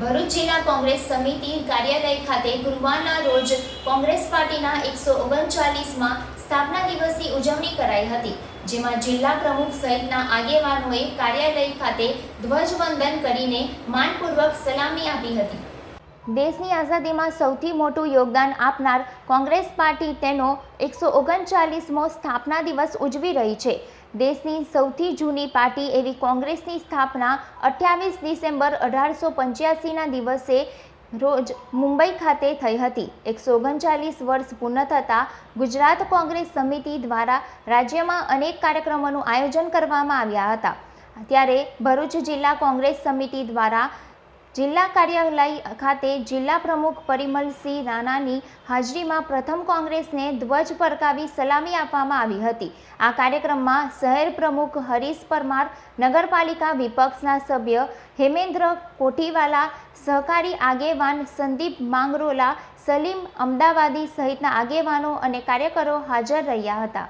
ભરૂચ જિલ્લા કોંગ્રેસ સમિતિ કાર્યાલય ખાતે ગુરુવારના રોજ કોંગ્રેસ પાર્ટીના એકસો ઓગણચાલીસમાં સ્થાપના દિવસની ઉજવણી કરાઈ હતી, જેમાં જિલ્લા પ્રમુખ સહિતના આગેવાનોએ કાર્યાલય ખાતે ધ્વજવંદન કરીને માનપૂર્વક સલામી આપી હતી. દેશની આઝાદીમાં સૌથી મોટું યોગદાન આપનાર કોંગ્રેસ પાર્ટી તેનો એકસો ઓગણચાલીસમો સ્થાપના દિવસ ઉજવી રહી છે. દેશની સૌથી જૂની પાર્ટી એવી કોંગ્રેસની સ્થાપના અઠ્યાવીસ ડિસેમ્બર અઢારસો પંચ્યાસીના દિવસે રોજ મુંબઈ ખાતે થઈ હતી. એકસો ઓગણચાલીસ વર્ષ પૂર્ણ થતાં ગુજરાત કોંગ્રેસ સમિતિ દ્વારા રાજ્યમાં અનેક કાર્યક્રમોનું આયોજન કરવામાં આવ્યા હતા. ત્યારે ભરૂચ જિલ્લા કોંગ્રેસ સમિતિ દ્વારા જિલ્લા કાર્યાલય ખાતે જિલ્લા પ્રમુખ પરિમલસિંહ રાણાની હાજરીમાં પ્રથમ કોંગ્રેસને ધ્વજ પરકાવી સલામી આપવામાં આવી હતી. આ કાર્યક્રમમાં શહેર પ્રમુખ હરીશ પરમાર, નગરપાલિકા વિપક્ષના સભ્ય હેમેન્દ્ર કોઠીવાલા, સહકારી આગેવાન સંદીપ માંગરોલા, સલીમ અમદાવાદી સહિતના આગેવાનો અને કાર્યકરો હાજર રહ્યા હતા.